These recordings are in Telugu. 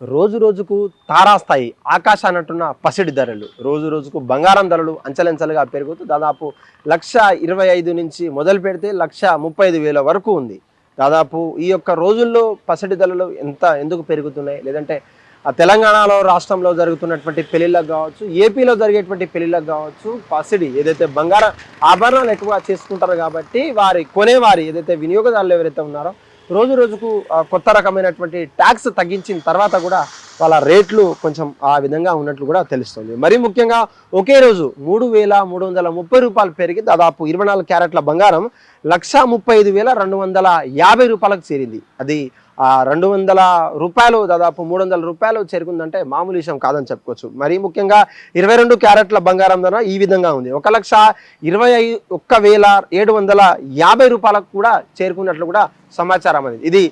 రోజు రోజుకు తారాస్థాయి ఆకాశానంటున్న పసిడి ధరలు. రోజు రోజుకు బంగారం ధరలు అంచలంచలుగా పెరుగుతూ దాదాపు లక్ష ఇరవై ఐదు నుంచి మొదలు పెడితే లక్ష ముప్పై ఐదు వేల వరకు ఉంది. దాదాపు ఈ యొక్క రోజుల్లో పసిడి ధరలు ఎంత ఎందుకు పెరుగుతున్నాయి? లేదంటే ఆ తెలంగాణలో రాష్ట్రంలో జరుగుతున్నటువంటి పెళ్ళిళ్ళకు కావచ్చు ఏపీలో జరిగేటువంటి పెళ్ళిళ్ళకు కావచ్చు పసిడి ఏదైతే బంగారం ఆభరణాలు ఎక్కువ చేసుకుంటారు కాబట్టి వారి కొనేవారి ఏదైతే వినియోగదారులు ఎవరైతే ఉన్నారో రోజు రోజుకు కొత్త రకమైనటువంటి ట్యాక్స్ తగ్గించిన తర్వాత కూడా వాళ్ళ రేట్లు కొంచెం ఆ విధంగా ఉన్నట్లు కూడా తెలుస్తుంది. మరి ముఖ్యంగా ఒకే రోజు మూడు వేల మూడు వందల ముప్పై రూపాయలు పెరిగి దాదాపు ఇరవై నాలుగు క్యారెట్ల బంగారం లక్ష ముప్పై ఐదు వేల రెండు వందల యాభై రూపాయలకు చేరింది. అది రెండు వందల రూపాయలు దాదాపు మూడు వందల రూపాయలు చేరుకుందంటే మామూలు విషయం కాదని చెప్పుకోవచ్చు. మరి ముఖ్యంగా ఇరవై రెండు క్యారెట్ల బంగారం ధర ఈ విధంగా ఉంది. ఒక లక్ష ఇరవై ఐదు ఒక్క వేల ఏడు వందల యాభై రూపాయలకు కూడా చేరుకున్నట్లు కూడా సమాచారం అనేది ఇది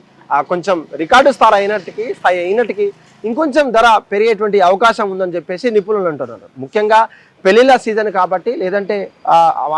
కొంచెం రికార్డు స్థాయి అయినట్టుకి స్థాయి అయినట్టుకి ఇంకొంచెం ధర పెరిగేటువంటి అవకాశం ఉందని చెప్పేసి నిపుణులు అంటున్నారు. ముఖ్యంగా పెళ్ళిళ్ళ సీజన్ కాబట్టి లేదంటే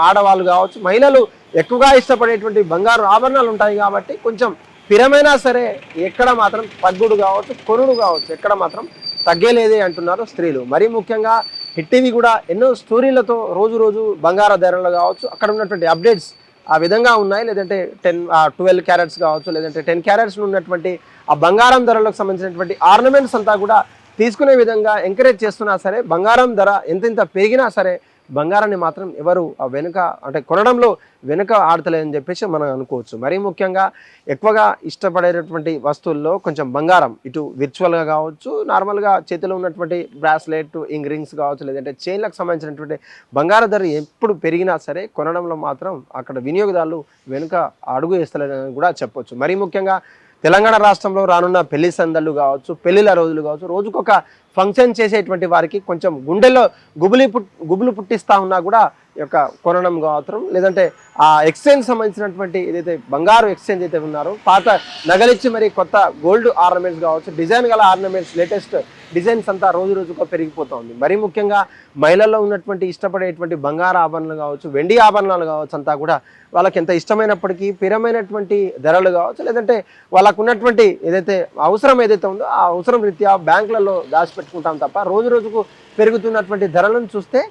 ఆడవాళ్ళు కావచ్చు మహిళలు ఎక్కువగా ఇష్టపడేటువంటి బంగారు ఆభరణాలు ఉంటాయి కాబట్టి కొంచెం స్థిరమైనా సరే ఎక్కడ మాత్రం తగ్గుడు కావచ్చు కొనుడు కావచ్చు ఎక్కడ మాత్రం తగ్గేలేదే అంటున్నారు స్త్రీలు. మరీ ముఖ్యంగా హిట్ టీవీ కూడా ఎన్నో స్టోరీలతో రోజు రోజు బంగార ధరలు కావచ్చు అక్కడ ఉన్నటువంటి అప్డేట్స్ ఆ విధంగా ఉన్నాయి. లేదంటే టెన్ ట్వెల్వ్ క్యారెట్స్ కావచ్చు లేదంటే టెన్ క్యారెట్స్ ఉన్నటువంటి ఆ బంగారం ధరలకు సంబంధించినటువంటి ఆర్నమెంట్స్ అంతా కూడా తీసుకునే విధంగా ఎంకరేజ్ చేస్తున్నా సరే బంగారం ధర ఎంతెంత పెరిగినా సరే బంగారాన్ని మాత్రం ఎవరు ఆ వెనుక అంటే కొనడంలో వెనుక ఆడతలేదని చెప్పేసి మనం అనుకోవచ్చు. మరీ ముఖ్యంగా ఎక్కువగా ఇష్టపడేటటువంటి వస్తువుల్లో కొంచెం బంగారం ఇటు విర్చువల్గా కావచ్చు నార్మల్గా చేతిలో ఉన్నటువంటి బ్రాస్లెట్ ఇంగ్ రింగ్స్ కావచ్చు లేదంటే చైన్లకు సంబంధించినటువంటి బంగార ధర ఎప్పుడు పెరిగినా సరే కొనడంలో మాత్రం అక్కడ వినియోగదారులు వెనుక అడుగు వేస్తలేదని కూడా చెప్పొచ్చు. మరీ ముఖ్యంగా తెలంగాణ రాష్ట్రంలో రానున్న పెళ్ళి సందళ్ళు కావచ్చు పెళ్ళిల రోజులు కావచ్చు రోజుకొక ఫంక్షన్ చేసేటువంటి వారికి కొంచెం గుండెల్లో గుబులి పుట్ గుబులు పుట్టిస్తా ఉన్నా కూడా యొక్క కొనడం మాత్రం లేదంటే ఆ ఎక్స్చేంజ్ సంబంధించినటువంటి ఏదైతే బంగారు ఎక్స్చేంజ్ అయితే ఉన్నారో పాత నగలిచ్చి మరి కొత్త గోల్డ్ ఆర్నమెంట్స్ కావచ్చు డిజైన్ గల ఆర్నమెంట్స్ లేటెస్ట్ డిజైన్స్ అంతా రోజు రోజుకు పెరిగిపోతూ ఉంది. మరీ ముఖ్యంగా మహిళల్లో ఉన్నటువంటి ఇష్టపడేటువంటి బంగారు ఆభరణాలు కావచ్చు వెండి ఆభరణాలు కావచ్చు అంతా కూడా వాళ్ళకి ఎంత ఇష్టమైనప్పటికీ పిరమైనటువంటి ధరలు కావచ్చు లేదంటే వాళ్ళకు ఉన్నటువంటి ఏదైతే అవసరం ఏదైతే ఉందో ఆ అవసరం రీత్యా బ్యాంకులలో దాచిపెట్టుకుంటాం తప్ప రోజు రోజుకు పెరుగుతున్నటువంటి ధరలను చూస్తే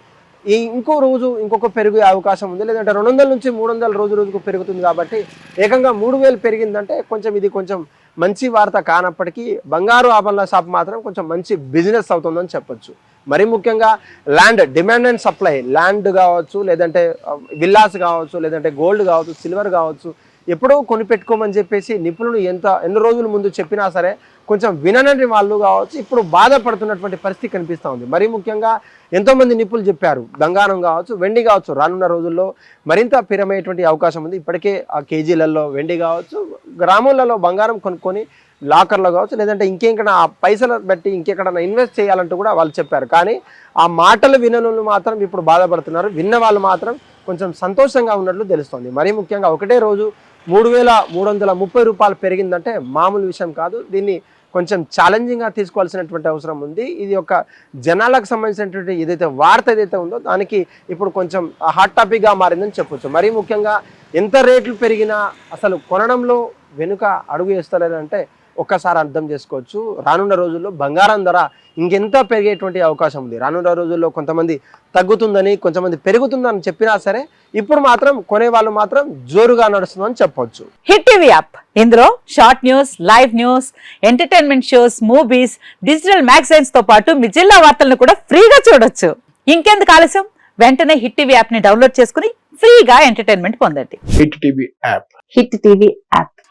ఈ ఇంకో రోజు ఇంకొక పెరిగే అవకాశం ఉంది. లేదంటే రెండు వందల నుంచి మూడు వందల రోజు రోజుకు పెరుగుతుంది కాబట్టి ఏకంగా మూడు వేలు పెరిగిందంటే కొంచెం ఇది కొంచెం మంచి వార్త కానప్పటికీ బంగారు ఆభరణ షాప్ మాత్రం కొంచెం మంచి బిజినెస్ అవుతుందని చెప్పొచ్చు. మరి ముఖ్యంగా land demand and supply. Land కావచ్చు లేదంటే విల్లాస్ కావచ్చు లేదంటే గోల్డ్ కావచ్చు సిల్వర్ కావచ్చు ఎప్పుడో కొనిపెట్టుకోమని చెప్పేసి నిపుణులు ఎంత ఎన్ని రోజుల ముందు చెప్పినా సరే కొంచెం వినని వాళ్ళు కావచ్చు ఇప్పుడు బాధపడుతున్నటువంటి పరిస్థితి కనిపిస్తూ ఉంది. మరీ ముఖ్యంగా ఎంతోమంది నిపుణులు చెప్పారు బంగారం కావచ్చు వెండి కావచ్చు రానున్న రోజుల్లో మరింత పిరమయ్యేటువంటి అవకాశం ఉంది. ఇప్పటికే ఆ కేజీలలో వెండి కావచ్చు గ్రామాలలో బంగారం కొనుక్కొని లాకర్లో కావచ్చు లేదంటే ఇంకెక్కడ ఆ పైసలు బట్టి ఇంకెక్కడన్నా ఇన్వెస్ట్ చేయాలంటూ కూడా వాళ్ళు చెప్పారు. కానీ ఆ మాటలు వినను మాత్రం ఇప్పుడు బాధపడుతున్నారు. విన్న వాళ్ళు మాత్రం కొంచెం సంతోషంగా ఉన్నట్లు తెలుస్తోంది. మరీ ముఖ్యంగా ఒకటే రోజు మూడు వేల మూడు వందల ముప్పై రూపాయలు పెరిగిందంటే మామూలు విషయం కాదు. దీన్ని కొంచెం ఛాలెంజింగ్గా తీసుకోవాల్సినటువంటి అవసరం ఉంది. ఇది ఒక జనాలకు సంబంధించినటువంటి ఏదైతే వార్త ఏదైతే ఉందో దానికి ఇప్పుడు కొంచెం హాట్ టాపిక్గా మారిందని చెప్పొచ్చు. మరీ ముఖ్యంగా ఎంత రేట్లు పెరిగినా అసలు కొనడంలో వెనుక అడుగు వేస్తలేదంటే ఒక్కసారి అర్థం చేసుకోవచ్చు. రానున్న రోజుల్లో బంగారం ధర ఇంకెంత పెరిగేటువంటి అవకాశం ఉంది. రానున్న రోజుల్లో కొంతమంది తగ్గుతుందని కొంతమంది పెరుగుతుందని చెప్పినా సరే ఇప్పుడు మాత్రం కొనే వాళ్ళు మాత్రం జోరుగా నడుస్తుందని చెప్పొచ్చు. Hit TV app. ఇందులో short news live news entertainment shows movies digital మ్యాగజైన్స్తో పాటు మీ జిల్లా వార్తలను కూడా ఫ్రీగా చూడొచ్చు. ఇంకెందుకు ఆలస్యం? వెంటనే హిట్ టీవీ యాప్ని డౌన్లోడ్ చేసుకుని ఫ్రీగా ఎంటర్టైన్మెంట్ పొందండి. Hit TV app. Hit TV app.